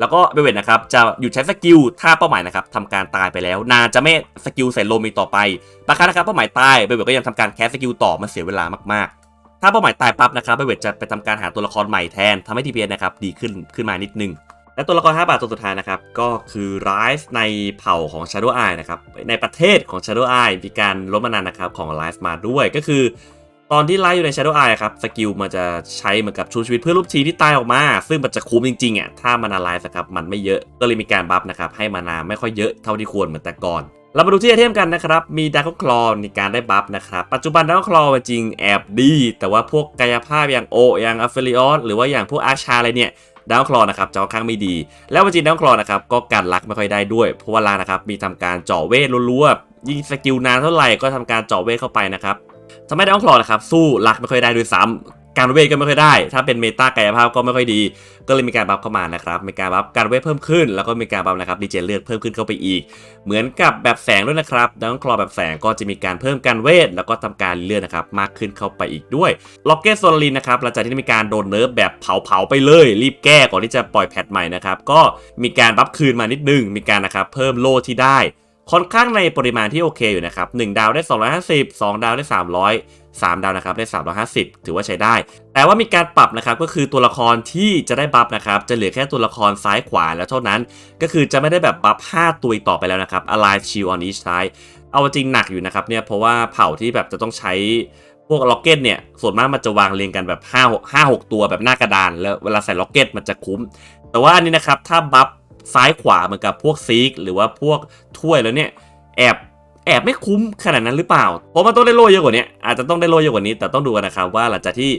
แล้วก็เบเวตนะครับจะหยุดใช้สกิลถ้าเป้าหมายนะครับทำการตายไปแล้ว นานจะไม่สกิลใส่โลมีต่อไปบางครั้งนะครับเป้าหมายตายเบเวตก็ยังทำการแคสสกิลต่อมันเสียเวลามากๆ ถ้าเป้าหมายตายปั๊บนะครับเบเวตจะไปทำการหาตัวละครใหม่แทนทำให้ TPS นะครับดีขึ้นขึ้นมานิดนึง และตัวละคร 5 บาทตัวสุดท้ายนะครับ ก็คือ Rise ในเผ่าของ Shadow Eye นะครับ ในประเทศของ Shadow Eye มีการลดมานานนะครับของ Rise มาด้วยก็คือ ตอนที่ไล่อยู่ใน Shadow Eye ครับสกิลมันจะใช้เหมือนกับชูชีวิตเพื่อรูปทีที่ตายออกมา ซึ่งมันจะคุ้มจริงๆอะถ้ามานาไลฟ์ครับมันไม่เยอะก็เลยมีการบัฟนะครับให้มานาไม่ค่อยเยอะเท่าที่ควรเหมือนแต่ก่อนเรามาดูที่ไอเทมกันนะครับ มีดาร์คคลอในการได้บัฟนะครับ ปัจจุบันดาร์คคลอจริงแอบดี แต่ว่าพวกกายภาพอย่างโอ อย่างอัฟเฟลิออสหรือว่าอย่างพวกอาชาอะไรเนี่ย ดาวคลอนะครับจะค่อนข้างไม่ดี แล้วจริงดาวคลอนะครับก็การลักไม่ค่อยได้ด้วย เพราะว่าลานะครับมีทำการเจาะเวทรัวๆยิงสกิลนานเท่าไหร่ก็ทำการเจาะเวทเข้าไปนะครับทำให้ดาวคลอนะครับสู้ลักไม่ค่อยได้ด้วยซ้ำ การเวทก็ไม่ค่อยได้ ถ้าเป็นเมตากายภาพก็ไม่ค่อยดี ก็เลยมีการบัฟเข้ามานะครับ มีการบัฟการเวทเพิ่มขึ้น แล้วก็มีการบัฟนะครับดีเจเลือดเพิ่มขึ้นเข้าไปอีก เหมือนกับแบบแสงด้วยนะครับดาวคลอแบบแสงก็จะมีการเพิ่มการเวท แล้วก็ทำการเลือดนะครับมากขึ้นเข้าไปอีกด้วยล็อกเก็ตโซลินนะครับหลังจากที่มีการโดนเนิร์ฟแบบเผาๆไปเลย รีบแก้ก่อนที่จะปล่อยแพทใหม่นะครับก็มีการบัฟคืนมานิดนึงมีการนะครับเพิ่มโล่ที่ได้ ค่อนข้างในปริมาณที่โอเคอยู่นะครับ1ดาวได้ 250 2 ดาวได้ 300 3 ดาวนะครับได้ 350 ถือว่าใช้ได้ แต่ว่ามีการปรับนะครับก็คือตัวละครที่จะได้บัฟนะครับจะเหลือแค่ตัวละครซ้ายขวาแล้วเท่านั้น ก็คือจะไม่ได้แบบบัฟ5ตัวอีกต่อไปแล้วนะครับ Alive Shield on each side เอาจริงหนักอยู่นะครับเนี่ยเพราะว่าเผ่าที่แบบจะต้องใช้พวกล็อกเก็ตเนี่ยส่วนมากมันจะวางเรียงกันแบบ5 5 6ตัวแบบหน้ากระดาน แล้วเวลาใส่ล็อกเก็ตมันจะคุ้ม แต่ว่าอันนี้นะครับถ้าบัฟ ซ้ายขวาเหมือนกับพวกซีกหรือว่าพวกถ้วยแล้วเนี่ยแอบแอบไม่คุ้มขนาดนั้นหรือเปล่า เพราะมันต้องได้โล่เยอะกว่านี้อาจจะต้องได้โล่เยอะกว่านี้ แต่ต้องดูกันนะครับว่าหลังจากที่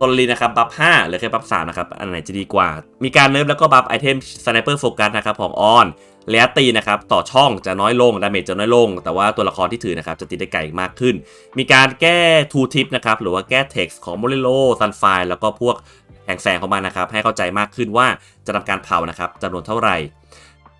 ตนลีนะครับบัฟ5หรือแค่บัฟ3นะครับ อันไหนจะดีกว่า มีการเนิร์ฟแล้วก็บัฟไอเทมสไนเปอร์โฟกัสนะครับของออนระยะตีนะครับต่อช่องจะน้อยลงดาเมจจะน้อยลง แต่ว่าตัวละครที่ถือนะครับจะตีได้ไกลมากขึ้น มีการแก้ทูทิปนะครับหรือว่าแก้เท็กซ์ของโมเรโลซันไฟแล้วก็พวก ห่งแสงของมันนะครับ ให้เข้าใจมากขึ้นว่าจะทำการเผานะครับจำนวนเท่าไหร่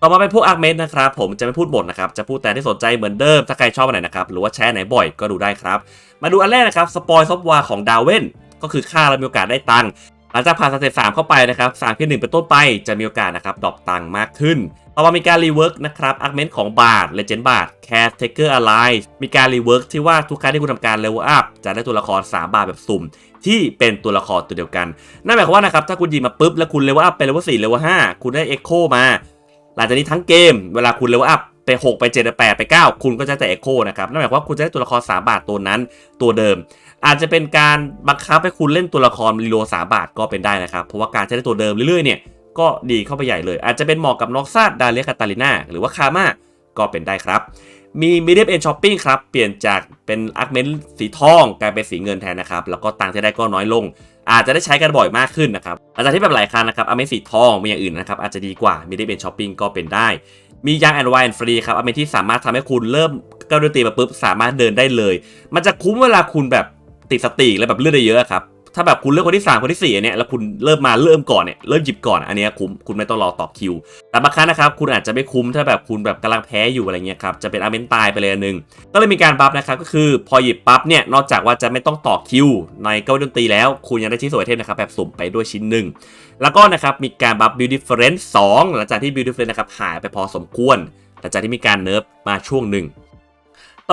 ต่อมาเป็นพวกอาร์เมนนะครับ ผมจะไม่พูดบทนะครับ จะพูดแต่ที่สนใจเหมือนเดิม ถ้าใครชอบอันไหนนะครับ หรือว่าแชร์ไหนบ่อยก็ดูได้ครับ มาดูอันแรกนะครับสปอยซอฟต์วาของดาวเวนก็คือค่าเรามีโอกาสได้ตังค์หลังจากผ่านสเตจสามเข้าไปนะครับสามขึ้นหนึ่งเป็นต้นไปจะมีโอกาสนะครับดรอปตังค์มากขึ้น ต่อมามีการรีเวิร์กนะครับอาร์เมนของบาทเลเจนด์บาทแคสเทเกอร์อะไรมีการรีเวิร์กที่ว่าทุกครั้งที่คุณทำการเลเวลอัพจะได้ตัวละคร 3 บาทแบบสุ่ม ที่เป็นตัวละครตัวเดียวกัน นั่นหมายความว่านะครับถ้าคุณยิงมาปุ๊บแล้วคุณเลเวลอัพไปเลเวลสี่เลเวลห้าคุณได้เอ็กโคมา หลังจากนี้ทั้งเกม เวลาคุณเลเวลอัพไป 6 ไป 7 ไป 8 ไป 9 คุณก็จะแต่เอ็กโคนะครับ นั่นหมายความว่าคุณจะได้ตัวละคร 3 บาทตัวนั้นตัวเดิม อาจจะเป็นการบังคับให้คุณเล่นตัวละครรีโลสามบาทก็เป็นได้นะครับ เพราะว่าการใช้ได้ตัวเดิมเรื่อยๆเนี่ยก็ดีเข้าไปใหญ่เลย อาจจะเป็นเหมาะกับน็อกซาดดาเลียคาตาลิน่าหรือว่าคาม่าก็เป็นได้ครับ มีมีเดียเอ็นช้อปปิ้งครับ เปลี่ยนจากเป็นอาร์เมนสีทองกลายเป็นสีเงินแทนนะครับ แล้วก็ตังค์ที่ได้ก็น้อยลง อาจจะได้ใช้กันบ่อยมากขึ้นนะครับหลังจากที่แบบหลายคันนะครับอเมสีทองมีอย่างอื่นนะครับอาจจะดีกว่ามีได้เป็นช้อปปิ้งก็เป็นได้ มียางแอนด์ไวน์ฟรีครับอเมนที่สามารถทำให้คุณเริ่มก้าวดนตรีมาปุ๊บสามารถเดินได้เลย มันจะคุ้มเวลาคุณแบบติดสติแล้วแบบเลือดได้เยอะครับ ถ้าแบบคุณเลือกคนที่ 3 คนที่4อันเนี้ยแล้วคุณเริ่มมาเริ่มก่อนเนี่ยเริ่มหยิบก่อนอันนี้คุ้มคุณไม่ต้องรอต่อคิว แต่บางครั้งนะครับคุณอาจจะไม่คุ้มถ้าแบบคุณแบบกำลังแพ้อยู่อะไรเงี้ยครับจะเป็นอาเมนตายไปเลยนึงก็เลยมีการบัฟนะครับก็คือพอหยิบปั๊บเนี่ยนอกจากว่าจะไม่ต้องต่อคิว ในเก้าดนตรีแล้ว คุณยังได้ชิ้นส่วนเทมนะครับแบบสุ่มไปด้วยชิ้นหนึ่งแล้วก็นะครับมีการบัฟ Build Difference 2หลังจากที่ Build Difference นะครับหายไปพอสมควรหลังจากที่มีการเนิร์ฟมาช่วงหนึ่ง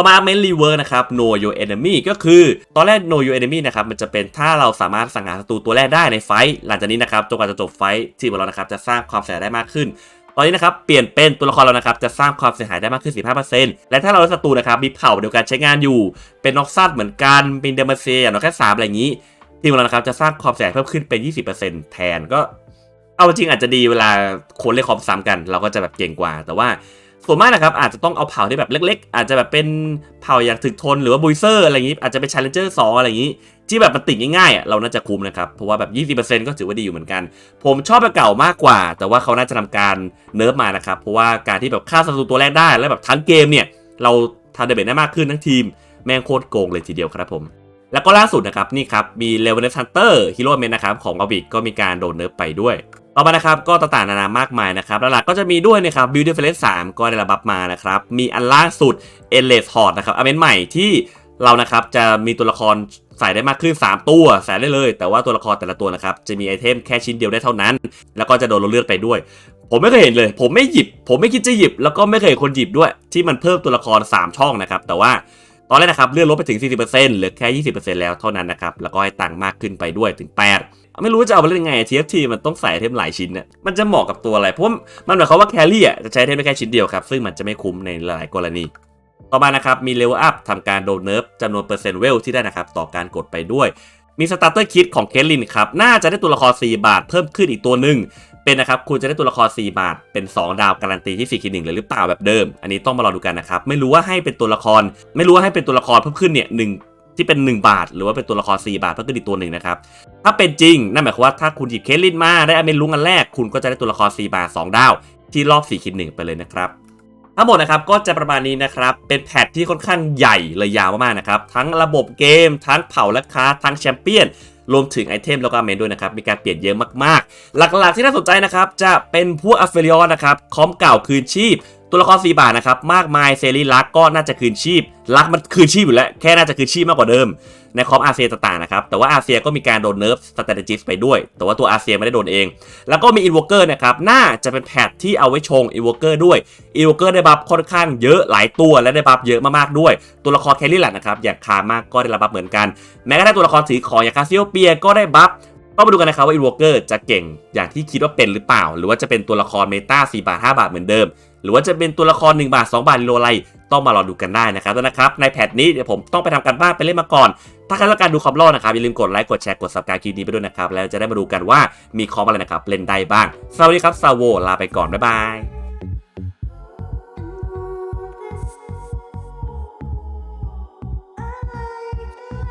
ต่อมา main rework นะครับ know your enemy ก็คือตอนแรก know your enemy นะครับมันจะเป็นถ้าเราสามารถสังหารศัตรูตัวแรกได้ในไฟท์หลังจากนี้นะครับจนกว่าจะจบไฟท์ทีมของเรานะครับจะสร้างความเสียหายได้มากขึ้นตอนนี้นะครับเปลี่ยนเป็นตัวละครเรานะครับจะสร้างความเสียหายได้มากขึ้น 15%และถ้าเราศัตรูนะครับมีเผ่าเดียวกันใช้งานอยู่ เป็นน็อกซัดเหมือนกันเป็นเดมเซียอย่างน้อยแค่3อะไรอย่างนี้ ทีมของเรานะครับจะสร้างความเสียหายเพิ่มขึ้นเป็น 20%แทนก็ เอาจริงอาจจะดีเวลาคนเล่นคอมซ้ำกัน เราก็จะแบบเก่งกว่า แต่ว่า ส่วนมากนะครับอาจจะต้องเอาเผ่าที่แบบเล็ก ๆ อาจจะแบบเป็นเผ่าอย่างถึกทนหรือว่าบุยเซอร์อะไรอย่างนี้ อาจจะเป็น Challenger 2อะไรอย่างนี้ ที่แบบมันติดง่ายๆอะเราน่าจะคุ้มนะครับเพราะว่าแบบ20%ก็ถือว่าดีอยู่เหมือนกัน ผมชอบแบบเก่ามากกว่า แต่ว่าเขาน่าจะทำการเนิร์ฟมานะครับเพราะว่าการที่แบบฆ่าศัตรูตัวแรกได้แล้วแบบทั้งเกมเนี่ยเราทำเดเบตได้มากขึ้นทั้งทีมแม่งโคตรโกงเลยทีเดียวครับผมแล้วก็ล่าสุดนะครับนี่ครับมีเลเวนฮันเตอร์ฮีโร่เมนนะครับของอบิกก็มีการโดนเนิร์ฟไปด้วย ต่อมานะครับก็ต่างๆนานามากมายนะครับหลักๆก็จะมีด้วยนะครับบิวตี้เฟลสสามก็ได้รับบัฟมานะครับมีอันล่าสุดเอเลสฮอร์ดนะครับอเมนใหม่ที่เรานะครับจะมีตัวละครใส่ได้มากขึ้น 3 ตัวใส่ได้เลย แต่ว่าตัวละครแต่ละตัวนะครับจะมีไอเทมแค่ชิ้นเดียวได้เท่านั้น แล้วก็จะโดนลดเลือดไปด้วย ผมไม่เคยเห็นเลย ผมไม่หยิบ ผมไม่คิดจะหยิบ แล้วก็ไม่เคยคนหยิบด้วย ที่มันเพิ่มตัวละคร 3 ช่องนะครับ แต่ว่าตอนแรกนะครับเลื่อนลดไปถึง 40%เหลือแค่ 20%แล้วเท่านั้นนะครับแล้วก็ให้ตังค์มากขึ้นไปด้วยถึง 8 ไม่รู้จะเอาไปเล่นยังไง TFT มันต้องใส่เทมหลายชิ้นเนี่ยมันจะเหมาะกับตัวอะไร เพราะมันหมายความว่าแครี่อะจะใช้เทมได้แค่ชิ้นเดียวครับ ซึ่งมันจะไม่คุ้มในหลายกรณี ต่อมานะครับ มีเลเวลอัพทำการโดนเนิร์ฟจำนวนเปอร์เซ็นต์เวลที่ได้นะครับ ต่อการกดไปด้วยมีสตาร์เตอร์คิดของเคทลินครับ น่าจะได้ตัวละคร 4 บาทเพิ่มขึ้นอีกตัวหนึ่ง เป็นนะครับ คุณจะได้ตัวละคร 4 บาท เป็น 2 ดาวการันตีที่4คิดหนึ่งเลยหรือเปล่าแบบเดิม อันนี้ต้องมารอดูกันนะครับ ไม่รู้ว่าให้เป็นตัวละคร ไม่รู้ว่าให้เป็นตัวละครเพิ่มขึ้นเนี่ยหนึ่ง ที่เป็น 1 บาท หรือว่าเป็นตัวละคร 4 บาทเพิ่มขึ้นอีกตัวหนึ่งนะครับ ถ้าเป็นจริง นั่นหมายความว่าถ้าคุณหยิบเคทลินมาได้อเมนลุงอันแรก คุณก็จะได้ตัวละคร 4 บาท 2 ดาว ที่รอบ4คิดหนึ่งไปเลยนะครับทั้งหมดนะครับก็จะประมาณนี้นะครับ เป็นแพทที่ค่อนข้างใหญ่เลยยาวมากๆนะครับทั้งระบบเกม ทั้งเผ่าและคลาทั้งแชมเปี้ยนรวมถึงไอเทมแล้วก็อเมนด้วยนะครับ มีการเปลี่ยนเยอะมากๆ หลักๆที่น่าสนใจนะครับ จะเป็นพวกอัฟเฟลิออนนะครับ คอมเก่าคืนชีพ ตัวละคร4บาทนะครับมากมายเซรีลักก็น่าจะคืนชีพลักมันคืนชีพอยู่แล้วแค่น่าจะคืนชีพมากกว่าเดิมในคอมอาเซียต่างๆนะครับแต่ว่าอาเซียก็มีการโดนเนิร์ฟส t r a t e g i s t ไปด้วย แต่ว่าตัวอาเซียไม่ได้โดนเอง แล้วก็มีอินวอเกอร์นะครับน่าจะเป็นแพทที่เอาไว้ชงอินวอเกอร์ด้วยอินวอเกอร์ได้บัฟค่อนข้างเยอะหลายตัวและได้บัฟเยอะมากๆด้วย ตัวละครแคลรี่แหละนะครับอย่างคามากก็ได้รับบัฟเหมือนกัน แม้กระทั่งตัวละครถือของอย่างคาซิโอเปียก็ได้บัฟ ต้องมาดูกันนะครับว่าอินวอเกอร์จะเก่งอย่างที่คิดว่าเป็นหรือเปล่า หรือว่าจะเป็นตัวละครเมตา4บาท 5 บาทเหมือนเดิม หรือว่าจะเป็นตัวละคร 1 บาท 2 บาทโลอะไรต้องมารอดูกันได้นะครับแล้วนะครับ ในแพทนี้เดี๋ยวผมต้องไปทำการบ้านไปเล่นมาก่อน ถ้าใครต้องการดูคอมรอดนะครับ อย่าลืมกดไลค์กดแชร์กดซับสไครต์คลิปนี้ไปด้วยนะครับแล้วจะได้มาดูกันว่ามีคอมอะไรนะครับเล่นได้บ้างสวัสดีครับซาโวลาไปก่อนบ๊ายบาย